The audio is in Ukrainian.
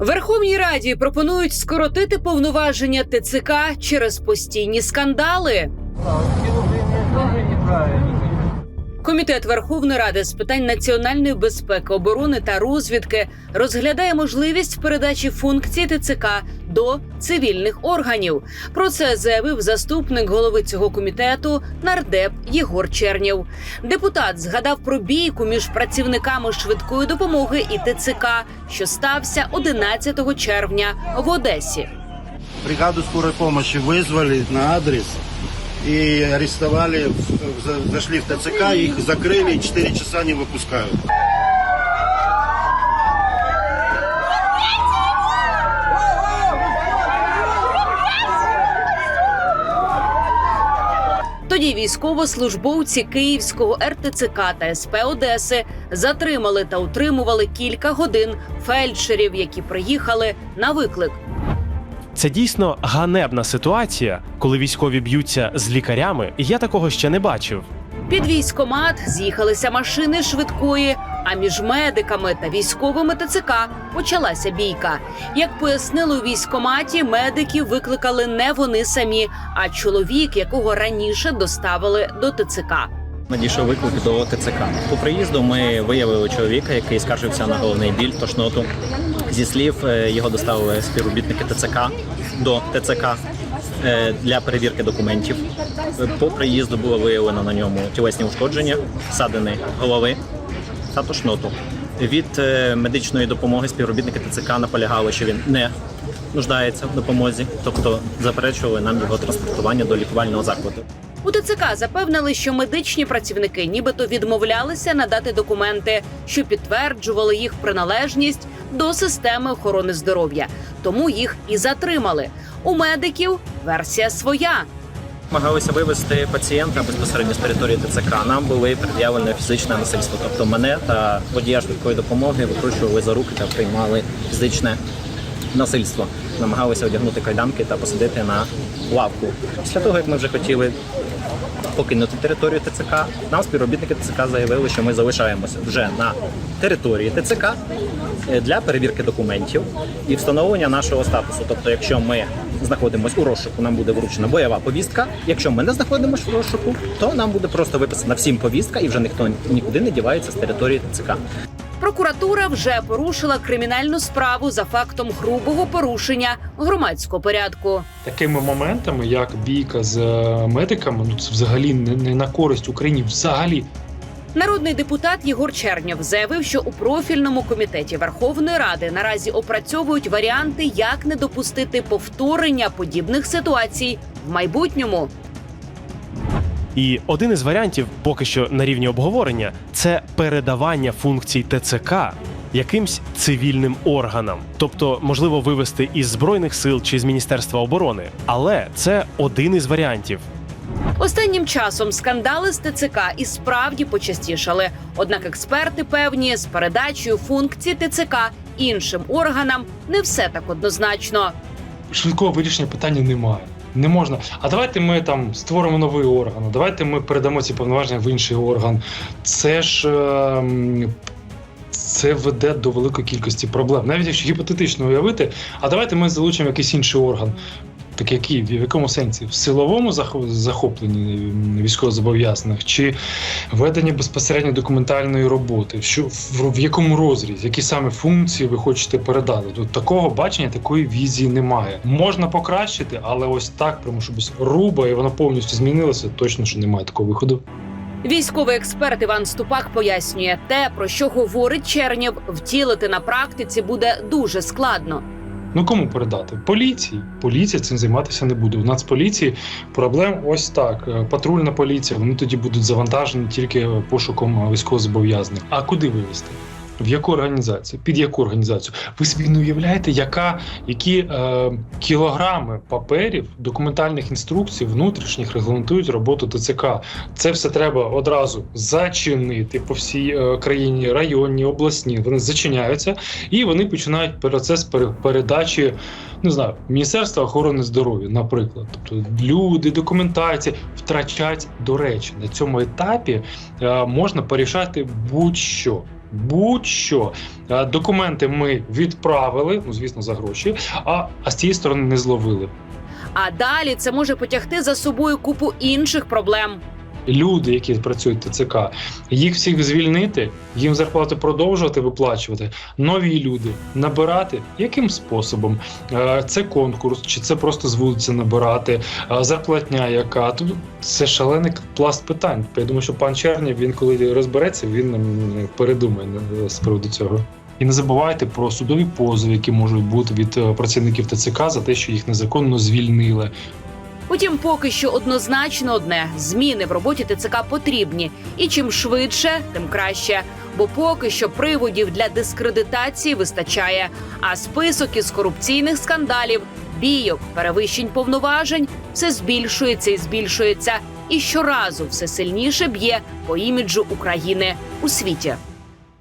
Верховній Раді пропонують скоротити повноваження ТЦК через постійні скандали. Комітет Верховної Ради з питань національної безпеки, оборони та розвідки розглядає можливість передачі функцій ТЦК до цивільних органів. Про це заявив заступник голови цього комітету нардеп Єгор Чернєв. Депутат згадав про бійку між працівниками швидкої допомоги і ТЦК, що стався 11 червня в Одесі. Бригаду скорой помощи вызвали на адрес и арестовали, зашли в ТЦК, их закрыли, и 4 часа не выпускают. Тоді військовослужбовці Київського РТЦК та СП Одеси затримали та утримували кілька годин фельдшерів, які приїхали на виклик. Це дійсно ганебна ситуація, коли військові б'ються з лікарями, і я такого ще не бачив. Під військомат з'їхалися машини швидкої. А між медиками та військовими ТЦК почалася бійка. Як пояснили у військоматі, медиків викликали не вони самі, а чоловік, якого раніше доставили до ТЦК. Надійшов виклик до ТЦК. По приїзду ми виявили чоловіка, який скаржився на головний біль, тошноту. Зі слів е, його доставили співробітники ТЦК до ТЦК е, для перевірки документів. По приїзду було виявлено на ньому тілесні ушкодження, ссадини голови та тошноту. Від е, медичної допомоги співробітники ТЦК наполягали, що він не нуждається в допомозі, тобто заперечували нам його транспортування до лікувального закладу. У ТЦК запевнили, що медичні працівники нібито відмовлялися надати документи, що підтверджували їх приналежність до системи охорони здоров'я, тому їх і затримали. У медиків версія своя. Намагалися вивезти пацієнта безпосередньо з території ТЦК. Нам були пред'явлені фізичне насильство. Тобто мене та водія швидкої допомоги викручували за руки та приймали фізичне насильство. Намагалися одягнути кайданки та посадити на лавку. Після того, як ми вже хотіли покинути територію ТЦК, нам співробітники ТЦК заявили, що ми залишаємося вже на території ТЦК е, для перевірки документів і встановлення нашого статусу. Тобто, якщо ми знаходимося у розшуку, нам буде вручена бойова повістка. Якщо ми не знаходимося в розшуку, то нам буде просто виписана всім повістка, і вже ніхто нікуди не дівається з території ТЦК. Прокуратура вже порушила кримінальну справу за фактом грубого порушення громадського порядку. такими моментами, як бійка з е, медиками, ну це взагалі не, не на користь Україні. Взагалі, Народний депутат Єгор Чернєв заявив, що у профільному комітеті Верховної Ради наразі опрацьовують варіанти, як не допустити повторення подібних ситуацій в майбутньому. І один із варіантів, поки що на рівні обговорення, це передавання функцій ТЦК якимсь цивільним органам, тобто можливо вивести із збройних сил чи з міністерства оборони. Але це один із варіантів. Останнім часом скандали з ТЦК і справді почастішали. Однак експерти певні з передачею функцій ТЦК іншим органам не все так однозначно. швидкого вирішення питання немає. Не можна. А давайте ми там створимо новий орган. Давайте ми передамо ці повноваження в інший орган. Це ж Е, це веде до великої кількості проблем. Навіть якщо гіпотетично уявити, а давайте ми залучимо якийсь інший орган. Так який? В якому сенсі? В силовому зах- захопленні військовозобов'язаних чи ведення безпосередньо документальної роботи? Що в, в якому розрізі? Які саме функції ви хочете передати? Тут такого бачення, такої візії немає. Можна покращити, але ось так, прямо щоб руба і воно повністю змінилося. Точно що немає такого виходу. Військовий експерт Іван Ступак пояснює те, про що говорить Чернєв, втілити на практиці буде дуже складно. Ну кому передати? Поліції. Поліція цим займатися не буде. У Нацполіції проблем ось так. Е, Патрульна поліція. Вони тоді будуть завантажені тільки пошуком військовозобов'язаних. А куди вивезти? В яку організацію? Під яку організацію? Ви собі не уявляєте, яка, які е, кілограми паперів, документальних інструкцій внутрішніх регламентують роботу ТЦК. Це все треба одразу зачинити по всій е, країні, районні, обласні. Вони зачиняються і вони починають процес пере- передачі. Не знаю, Міністерства охорони здоров'я, наприклад, тобто люди, документація втрачать до речі на цьому етапі е, можна порішати будь-що. Будь-що Е, документи ми відправили, ну звісно, за гроші, а, а з цієї сторони не зловили. А далі це може потягти за собою купу інших проблем. Люди, які працюють в ТЦК, їх всіх звільнити, їм зарплати продовжувати виплачувати. Нові люди набирати яким способом? Е, Це конкурс, чи це просто з вулиці набирати, Е, зарплатня, яка тут це шалений пласт питань. Я думаю, що пан Чернів, він коли розбереться, він м, передумає е, з приводу цього. І не забувайте про судові позови, які можуть бути від працівників ТЦК за те, що їх незаконно звільнили. Утім, поки що однозначно одне зміни в роботі ТЦК потрібні, і чим швидше, тим краще. Бо поки що приводів для дискредитації вистачає. А список із корупційних скандалів, бійок, перевищень повноважень все збільшується і збільшується, і щоразу все сильніше б'є по іміджу України у світі.